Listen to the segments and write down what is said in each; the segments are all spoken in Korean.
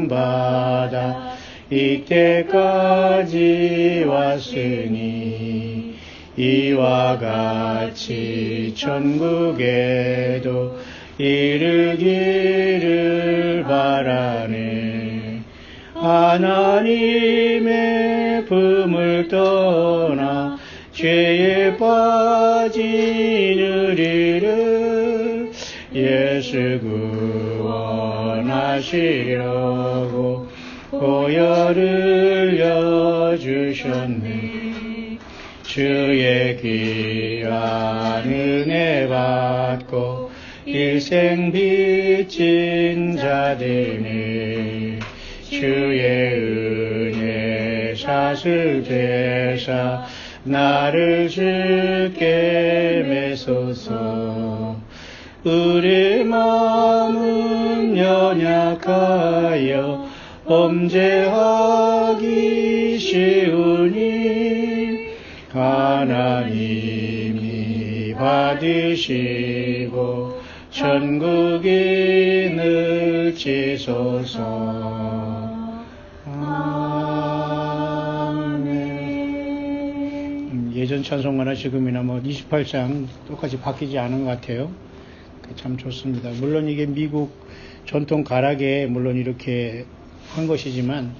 인정받아 이때까지 왔으니 이와 같이 천국에도 이르기를 바라네. 하나님의 품을 떠나 죄에 빠진 우리를 예수 구원 하시려고 보혈을 여주셨네. 주의 귀한 은혜 받고 일생 빚진 자들이 주의 은혜 사슬 되사 나를 주께 매소서 우리 마음은 연약하여 범죄하기 쉬우니? 하나님이 받으시고 천국이 늘지소서 음, 예전 찬송가나 지금이나 뭐 28장 똑같이 바뀌지 않은 것 같아요. 참 좋습니다. 물론 이게 미국 전통 가락에 물론 이렇게 한 것이지만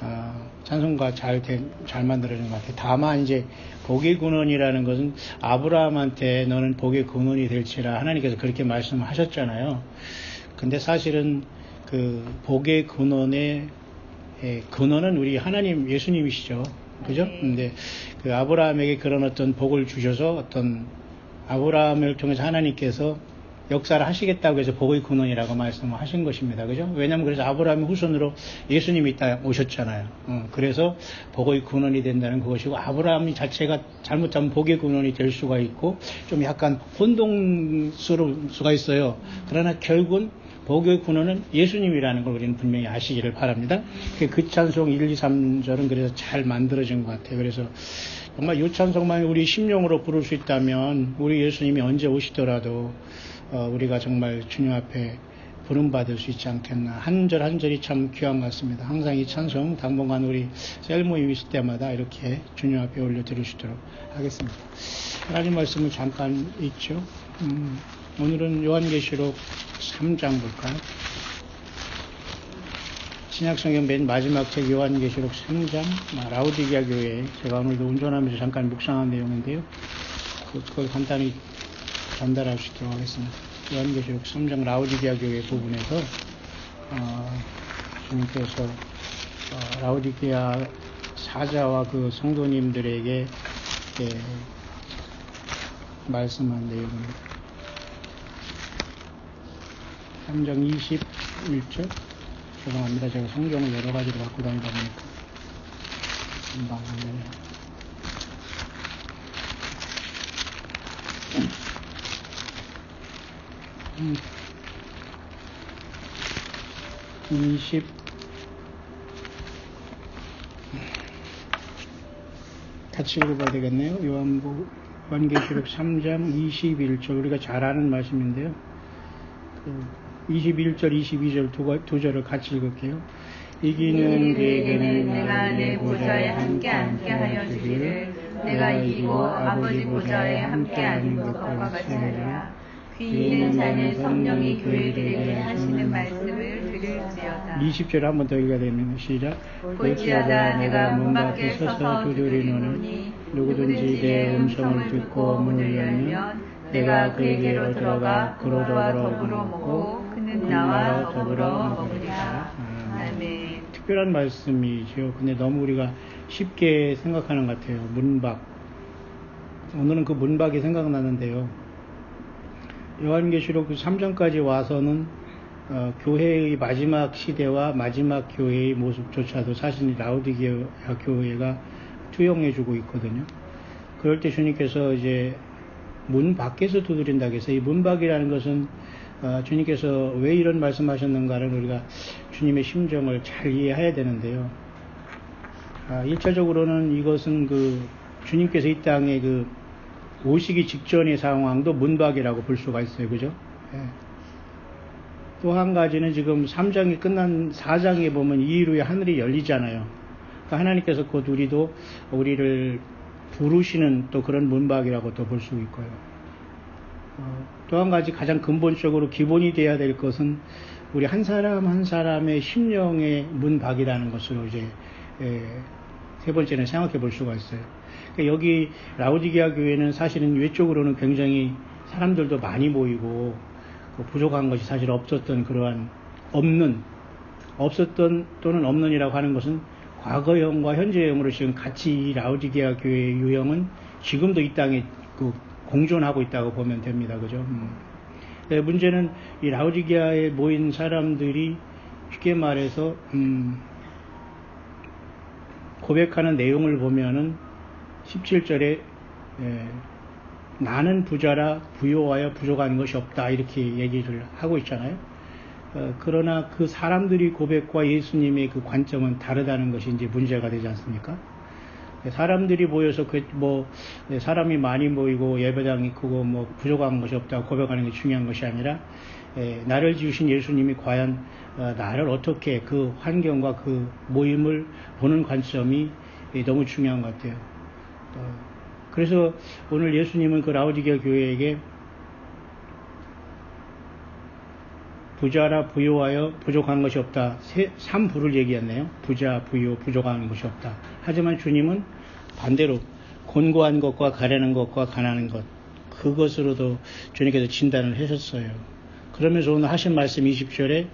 아, 찬송가 잘, 잘 만들어진 것 같아요. 다만 이제 복의 근원이라는 것은 아브라함한테 너는 복의 근원이 될지라 하나님께서 그렇게 말씀하셨잖아요. 근데 사실은 그 복의 근원의 예, 근원은 우리 하나님 예수님이시죠. 그죠? 네. 근데 그 아브라함에게 그런 어떤 복을 주셔서 어떤 아브라함을 통해서 하나님께서 역사를 하시겠다고 해서 복의 근원이라고 말씀하신 것입니다. 그죠? 왜냐하면 그래서 아브라함의 후손으로 예수님이 있다 오셨잖아요. 어, 그래서 복의 근원이 된다는 그것이고 아브라함 자체가 잘못하면 복의 근원이 될 수가 있고 좀 약간 혼동스러울 수가 있어요. 그러나 결국은 복의 근원은 예수님이라는 걸 우리는 분명히 아시기를 바랍니다. 그 찬송 1, 2, 3절은 그래서 잘 만들어진 것 같아요. 그래서 정말 이 찬송만 우리 심령으로 부를 수 있다면 우리 예수님이 언제 오시더라도 어, 우리가 정말 주님 앞에 부름받을 수 있지 않겠나. 한 절 한 절이 참 귀한 것 같습니다. 항상 이 찬송 당분간 우리 셀 모임 있을 때마다 이렇게 주님 앞에 올려드릴 수 있도록 하겠습니다. 하나님 말씀을 잠깐 읽죠. 음, 오늘은 요한계시록 3장 볼까요? 신약성경 맨 마지막 책 요한계시록 3장 라우디기아 교회 제가 오늘도 운전하면서 잠깐 묵상한 내용인데요. 그걸 간단히 전달할 수 있도록 하겠습니다. 요한계시록 3장 라우디기아 교회 부분에서 어, 주님께서 어, 라우디기아 사자와 그 성도님들에게 예, 말씀한 내용입니다. 3장 21절 죄송합니다. 제가 성경을 여러 가지로 갖고 다니다 보니까 금방 안 되네요. 20 같이 읽어봐야 되겠네요. 요한부 관계시록 3장 21절 우리가 잘 아는 말씀인데요. 그 21절, 22절 두, 두 절을 같이 읽을게요. 이기는 그에게는 내가 내 보좌에 함께 앉게 하여 주기를 내가 이기고 아버지 보좌에 함께 앉은 것과 같이 하리라. 귀 있는 자는 성령이 교회들에게 하시는 말씀을 들을지어다. 20절 한번 더 읽어야 되는 시작. 볼지어다 내가 문 밖에 서서 두드리노니 누구든지 내 음성을 듣고 문을 열면 내가 그에게로 들어가 그로와 더불어 먹고 그는 나와 더불어 먹으리라. 아멘. 특별한 말씀이죠. 근데 너무 우리가 쉽게 생각하는 것 같아요. 문밖. 오늘은 그 문밖이 생각나는데요. 요한계시록 3장까지 와서는 어, 교회의 마지막 시대와 마지막 교회의 모습조차도 사실 라우디게아 교회가 투영해주고 있거든요. 그럴 때 주님께서 이제 문 밖에서 두드린다 해서 이 문밖이라는 것은 어, 주님께서 왜 이런 말씀하셨는가를 우리가 주님의 심정을 잘 이해해야 되는데요. 아, 1차적으로는 이것은 그 주님께서 이 땅에 그 오시기 직전의 상황도 문박이라고 볼 수가 있어요. 그죠? 예. 또한 가지는 지금 3장이 끝난 4장에 보면 이후에 하늘이 열리잖아요. 그러니까 하나님께서 곧 우리도 우리를 부르시는 또 그런 문박이라고 또 볼 수 있고요. 어, 또한 가지 가장 근본적으로 기본이 돼야 될 것은 우리 한 사람 한 사람의 심령의 문박이라는 것으로 이제 에, 세 번째는 생각해 볼 수가 있어요. 그러니까 여기 라우디게아 교회는 사실은 외적으로는 굉장히 사람들도 많이 모이고 그 부족한 것이 사실 없었던 그러한 없는 없었던 또는 없는이라고 하는 것은 과거형과 현재형으로 지금 같이 이 라우디게아 교회의 유형은 지금도 이 땅에 그 공존하고 있다고 보면 됩니다. 그죠? 음. 네, 문제는 이 라우디게아에 모인 사람들이 쉽게 말해서 음, 고백하는 내용을 보면은 17절에 예, 나는 부자라 부요하여 부족한 것이 없다 이렇게 얘기를 하고 있잖아요. 어, 그러나 그 사람들이 고백과 예수님의 그 관점은 다르다는 것이 이제 문제가 되지 않습니까? 사람들이 모여서 그 뭐 사람이 많이 모이고 예배당이 크고 뭐 부족한 것이 없다고 고백하는 게 중요한 것이 아니라 에, 나를 지으신 예수님이 과연 어, 나를 어떻게 그 환경과 그 모임을 보는 관점이 에, 너무 중요한 것 같아요. 어, 그래서 오늘 예수님은 그 라우디게아 교회에게 부자라 부요하여 부족한 것이 없다. 세, 3부를 얘기했네요. 부자, 부요, 부족한 것이 없다. 하지만 주님은 반대로 곤고한 것과 가려는 것과 가난한 것 그것으로도 주님께서 진단을 하셨어요. 그러면서 오늘 하신 말씀 20절에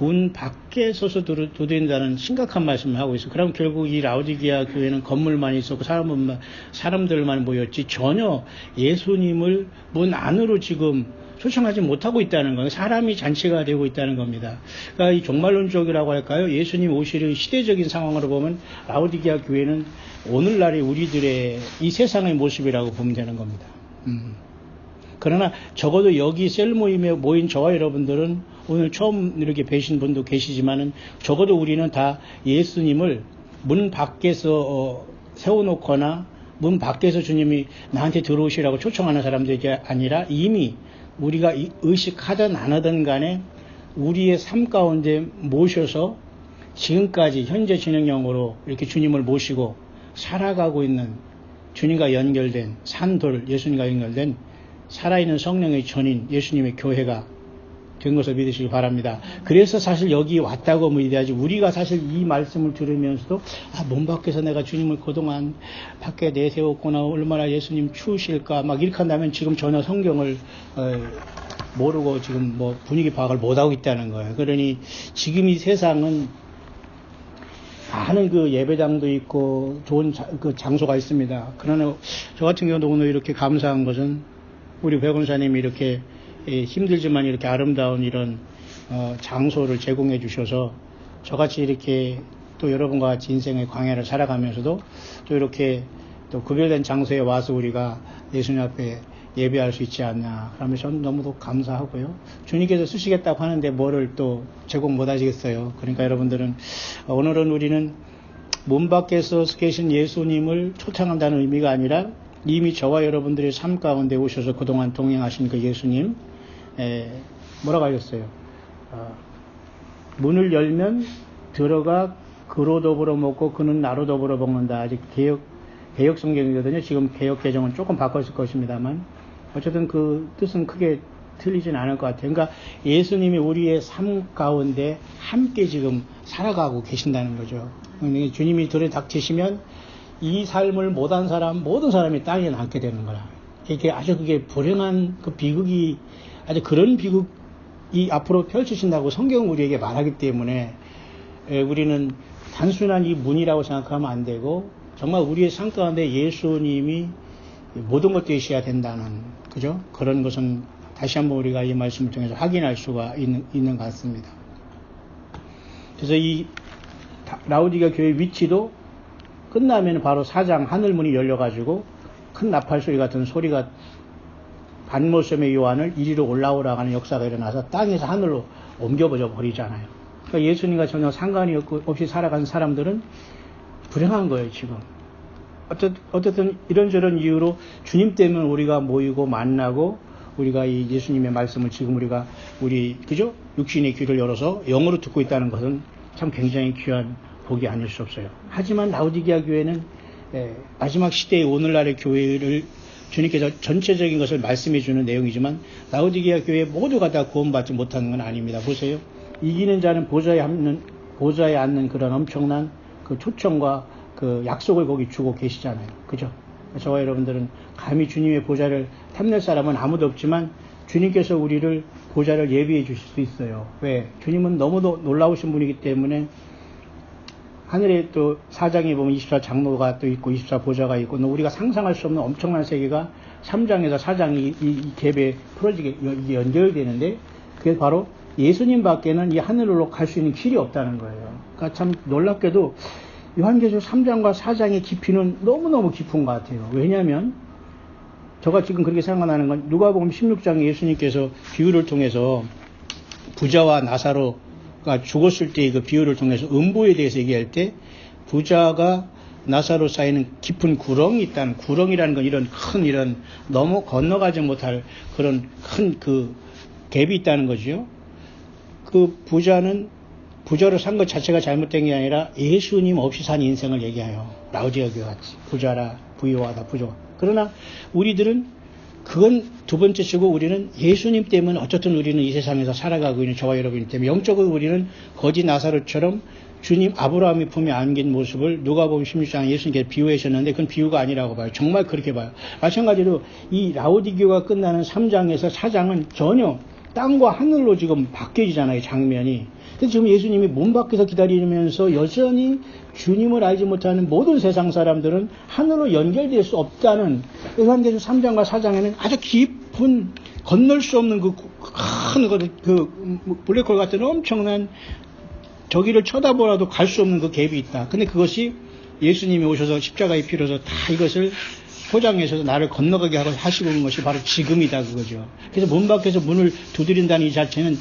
문 밖에 서서 도된다는 심각한 말씀을 하고 있어요. 그럼 결국 이 라우디기아 교회는 건물만 있었고 사람만, 사람들만 모였지 전혀 예수님을 문 안으로 지금 초청하지 못하고 있다는 거예요. 사람이 잔치가 되고 있다는 겁니다. 그러니까 이 종말론적이라고 할까요? 예수님 오시는 시대적인 상황으로 보면 라우디기아 교회는 오늘날의 우리들의 이 세상의 모습이라고 보면 되는 겁니다. 음. 그러나 적어도 여기 셀 모임에 모인 저와 여러분들은 오늘 처음 이렇게 뵈신 분도 계시지만은 적어도 우리는 다 예수님을 문 밖에서 어, 세워놓거나 문 밖에서 주님이 나한테 들어오시라고 초청하는 사람들이 아니라 이미 우리가 의식하든 안 하든 간에 우리의 삶 가운데 모셔서 지금까지 현재 진행형으로 이렇게 주님을 모시고 살아가고 있는 주님과 연결된 산돌 예수님과 연결된 살아있는 성령의 전인 예수님의 교회가 된 것을 믿으시기 바랍니다. 그래서 사실 여기 왔다고 믿어야지 우리가 사실 이 말씀을 들으면서도 아, 몸 밖에서 내가 주님을 그동안 밖에 내세웠구나 얼마나 예수님 추우실까 막 이렇게 한다면 지금 전혀 성경을 어, 모르고 지금 뭐 분위기 파악을 못하고 있다는 거예요. 그러니 지금 이 세상은 많은 그 예배당도 있고 좋은 자, 그 장소가 있습니다. 그러나 저 같은 경우도 오늘 이렇게 감사한 것은 우리 백원사님이 이렇게 예, 힘들지만 이렇게 아름다운 이런 어, 장소를 제공해 주셔서 저같이 이렇게 또 여러분과 같이 인생의 광야를 살아가면서도 또 이렇게 또 구별된 장소에 와서 우리가 예수님 앞에 예배할 수 있지 않나. 그러면서 저는 너무도 감사하고요. 주님께서 쓰시겠다고 하는데 뭐를 또 제공 못 하시겠어요. 그러니까 여러분들은 오늘은 우리는 문 밖에서 계신 예수님을 초청한다는 의미가 아니라 이미 저와 여러분들의 삶 가운데 오셔서 그동안 동행하신 그 예수님, 에, 뭐라고 하셨어요? 어, 문을 열면 들어가 그로 더불어 먹고 그는 나로 더불어 먹는다. 아직 개혁, 개혁 성경이거든요. 지금 개혁 개정은 조금 바꿨을 것입니다만. 어쨌든 그 뜻은 크게 틀리진 않을 것 같아요. 그러니까 예수님이 우리의 삶 가운데 함께 지금 살아가고 계신다는 거죠. 그러니까 주님이 들에 닥치시면 이 삶을 못한 사람, 모든 사람이 땅에 남게 되는 거라. 이게 아주 그게 불행한 그 비극이, 아주 그런 비극이 앞으로 펼쳐진다고 성경은 우리에게 말하기 때문에 우리는 단순한 이 문이라고 생각하면 안 되고 정말 우리의 삶 가운데 예수님이 모든 것 되셔야 된다는 그죠? 그런 것은 다시 한번 우리가 이 말씀을 통해서 확인할 수가 있는, 있는 것 같습니다. 그래서 이 라우디가 교회 위치도 끝나면 바로 사장 하늘문이 열려가지고 큰 나팔 소리 같은 소리가 반모섬의 요한을 이리로 올라오라 하는 역사가 일어나서 땅에서 하늘로 옮겨버려 버리잖아요. 그러니까 예수님과 전혀 상관이 없이 살아간 사람들은 불행한 거예요, 지금. 어쨌든 이런저런 이유로 주님 때문에 우리가 모이고 만나고 우리가 이 예수님의 말씀을 지금 우리가 우리 그죠 육신의 귀를 열어서 영어로 듣고 있다는 것은 참 굉장히 귀한 복이 아닐 수 없어요. 하지만 라우디게아 교회는 에, 마지막 시대의 오늘날의 교회를 주님께서 전체적인 것을 말씀해 주는 내용이지만 라우디게아 교회 모두가 다 구원받지 못하는 건 아닙니다. 보세요. 이기는 자는 보좌에 앉는 보좌에 앉는 그런 엄청난 그 초청과 그 약속을 거기 주고 계시잖아요. 그죠? 저와 여러분들은 감히 주님의 보좌를 탐낼 사람은 아무도 없지만 주님께서 우리를 보좌를 예비해 주실 수 있어요. 왜? 주님은 너무도 놀라우신 분이기 때문에 하늘에 또 사장에 보면 24 장로가 또 있고 24 보좌가 있고 우리가 상상할 수 없는 엄청난 세계가 3장에서 4장이 이, 이 갭에 풀어지게 연결되는데 그게 바로 예수님 밖에는 이 하늘로 갈 수 있는 길이 없다는 거예요. 그러니까 참 놀랍게도 요한계시록 3장과 4장의 깊이는 너무너무 깊은 것 같아요. 왜냐하면 저가 지금 그렇게 생각나는 건 누가복음 16장에 예수님께서 비유를 통해서 부자와 나사로 가 죽었을 때의 그 비유를 통해서 음보에 대해서 얘기할 때 부자가 나사로 사이는 깊은 구렁이 있다는 구렁이라는 건 이런 큰 이런 너무 건너가지 못할 그런 큰 그 갭이 있다는 거죠. 그 부자는 부자로 산 것 자체가 잘못된 게 아니라 예수님 없이 산 인생을 얘기해요. 라우디아 교 같이 부자라 부유하다 부자. 그러나 우리들은 그건 두 번째 치고 우리는 예수님 때문에 어쨌든 우리는 이 세상에서 살아가고 있는 저와 여러분 때문에 영적으로 우리는 거지 나사로처럼 주님 아브라함이 품에 안긴 모습을 누가 보면 16장 예수님께서 비유하셨는데 그건 비유가 아니라고 봐요. 정말 그렇게 봐요. 마찬가지로 이 라우디교가 끝나는 3장에서 4장은 전혀 땅과 하늘로 지금 바뀌어지잖아요, 장면이. 그래서 지금 예수님이 문 밖에서 기다리면서 여전히 주님을 알지 못하는 모든 세상 사람들은 하늘로 연결될 수 없다는 요한계시록 3장과 4장에는 아주 깊은 건널 수 없는 그큰 그, 그 블랙홀 같은 엄청난 저기를 쳐다보라도 갈 수 없는 그 갭이 있다. 근데 그것이 예수님이 오셔서 십자가에 피로서 다 이것을 포장해서 나를 건너가게 하고 하시고 있는 것이 바로 지금이다 그거죠. 그래서 문 밖에서 문을 두드린다는 이 자체는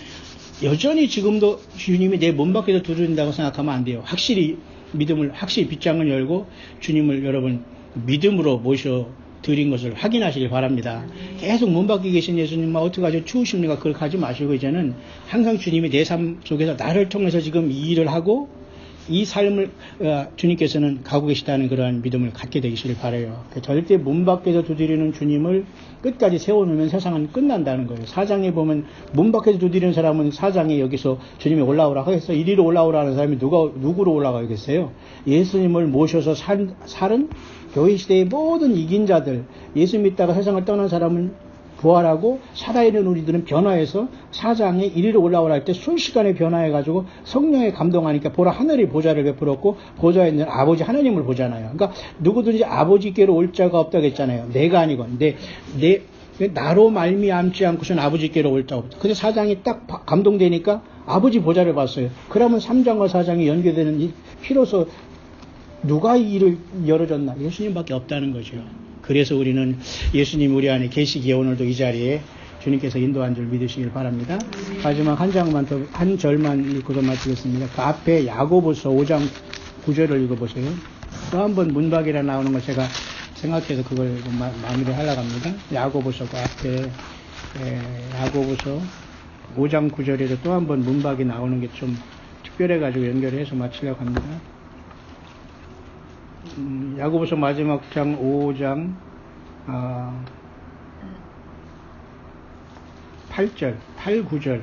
여전히 지금도 주님이 내문 밖에서 두드린다고 생각하면 안 돼요. 확실히 믿음을 확실히 빗장을 열고 주님을 여러분 믿음으로 모셔 드린 것을 확인하시길 바랍니다. 계속 문 밖에 계신 예수님, 어떻게 하죠? 추우십니까? 그걸 가지 마시고, 이제는 항상 주님이 내 삶 속에서 나를 통해서 지금 이 일을 하고, 이 삶을 어, 주님께서는 가고 계시다는 그러한 믿음을 갖게 되기를 바래요. 절대 문 밖에서 두드리는 주님을 끝까지 세워놓으면 세상은 끝난다는 거예요. 사장에 보면 문 밖에서 두드리는 사람은 사장에 여기서 주님이 올라오라 하겠어. 이리로 올라오라는 사람이 누가 누구로 올라가겠어요? 예수님을 모셔서 살, 살은 교회 시대의 모든 이긴 자들, 예수 믿다가 세상을 떠난 사람은 부활하고 살아있는 우리들은 변화해서 사장에 이리로 올라오라 할 때 순식간에 변화해가지고 성령에 감동하니까 보라 하늘이 보좌를 베풀었고 보좌에 있는 아버지 하나님을 보잖아요. 그러니까 누구든지 아버지께로 올 자가 없다고 했잖아요. 내가 아니고 내, 내, 나로 말미암지 않고선 아버지께로 올 자가 없다. 근데 사장이 딱 감동되니까 아버지 보좌를 봤어요. 그러면 3장과 4장이 연계되는 이 피로서 누가 이 일을 열어줬나? 예수님밖에 없다는 거죠. 그래서 우리는 예수님 우리 안에 계시기에 오늘도 이 자리에 주님께서 인도한 줄 믿으시길 바랍니다. 마지막 한 장만 더, 한 절만 읽고서 마치겠습니다. 그 앞에 야고보서 5장 9절을 읽어보세요. 또 한 번 문박이라 나오는 거 제가 생각해서 그걸 마, 마무리 하려고 합니다. 야고보서 그 앞에 에, 야고보서 5장 9절에도 또한 번 문박이 나오는 게 좀 특별해가지고 연결해서 마치려고 합니다. 음, 야고보서 마지막 장 5장 어, 8절, 8, 9절.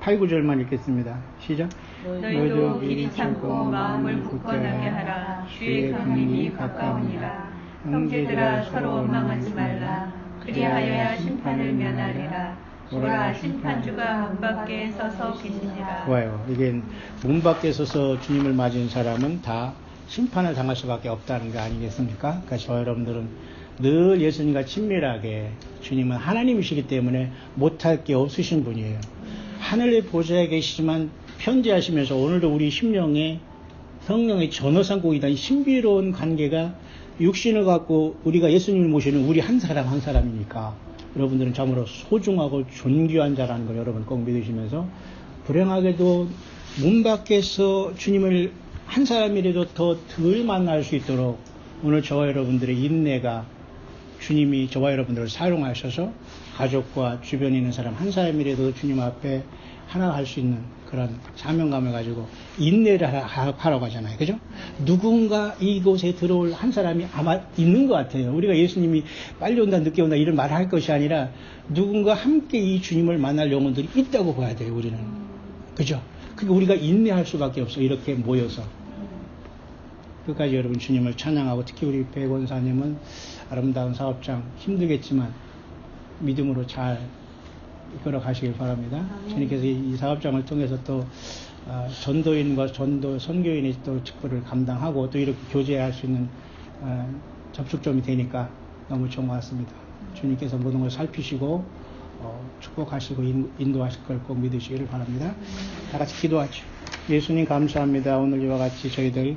8, 9절만 읽겠습니다. 시작. 너희도 미리 참고 마음을 굳건하게 하라. 주의 강림이 가까우니라. 형제들아 서로 원망하지 말라. 그리하여야 심판을 면하리라. 보라 심판주가 문 밖에 서서 계시니라. 좋아요. 이게 문 밖에 서서 주님을 맞은 사람은 다 심판을 당할 수밖에 없다는 거 아니겠습니까? 그러니까 저 여러분들은 늘 예수님과 친밀하게 주님은 하나님이시기 때문에 못할 게 없으신 분이에요. 하늘의 보좌에 계시지만 편지하시면서 오늘도 우리 심령에 성령의 전어상국이다 이 신비로운 관계가 육신을 갖고 우리가 예수님을 모시는 우리 한 사람 한 사람이니까 여러분들은 참으로 소중하고 존귀한 자라는 걸 여러분 꼭 믿으시면서 불행하게도 문 밖에서 주님을 한 사람이라도 더 덜 만날 수 있도록 오늘 저와 여러분들의 인내가 주님이 저와 여러분들을 사용하셔서 가족과 주변에 있는 사람 한 사람이라도 주님 앞에 하나 할 수 있는 그런 사명감을 가지고 인내를 하라고 하잖아요. 그죠? 누군가 이곳에 들어올 한 사람이 아마 있는 것 같아요. 우리가 예수님이 빨리 온다, 늦게 온다 이런 말을 할 것이 아니라 누군가 함께 이 주님을 만날 영혼들이 있다고 봐야 돼요, 우리는. 그죠? 그러니까 우리가 인내할 수밖에 없어, 이렇게 모여서. 끝까지 여러분 주님을 찬양하고 특히 우리 백원사님은 아름다운 사업장 힘들겠지만 믿음으로 잘 이끌어 가시길 바랍니다. 주님께서 이 사업장을 통해서 또 아, 전도인과 전도 선교인의 또 직분을 감당하고 또 이렇게 교제할 수 있는 아, 접촉점이 되니까 너무 좋은 것 같습니다. 주님께서 모든 걸 살피시고 어, 축복하시고 인- 인도하실 걸 꼭 믿으시기를 바랍니다. 다 같이 기도하죠. 예수님 감사합니다. 오늘 이와 같이 저희들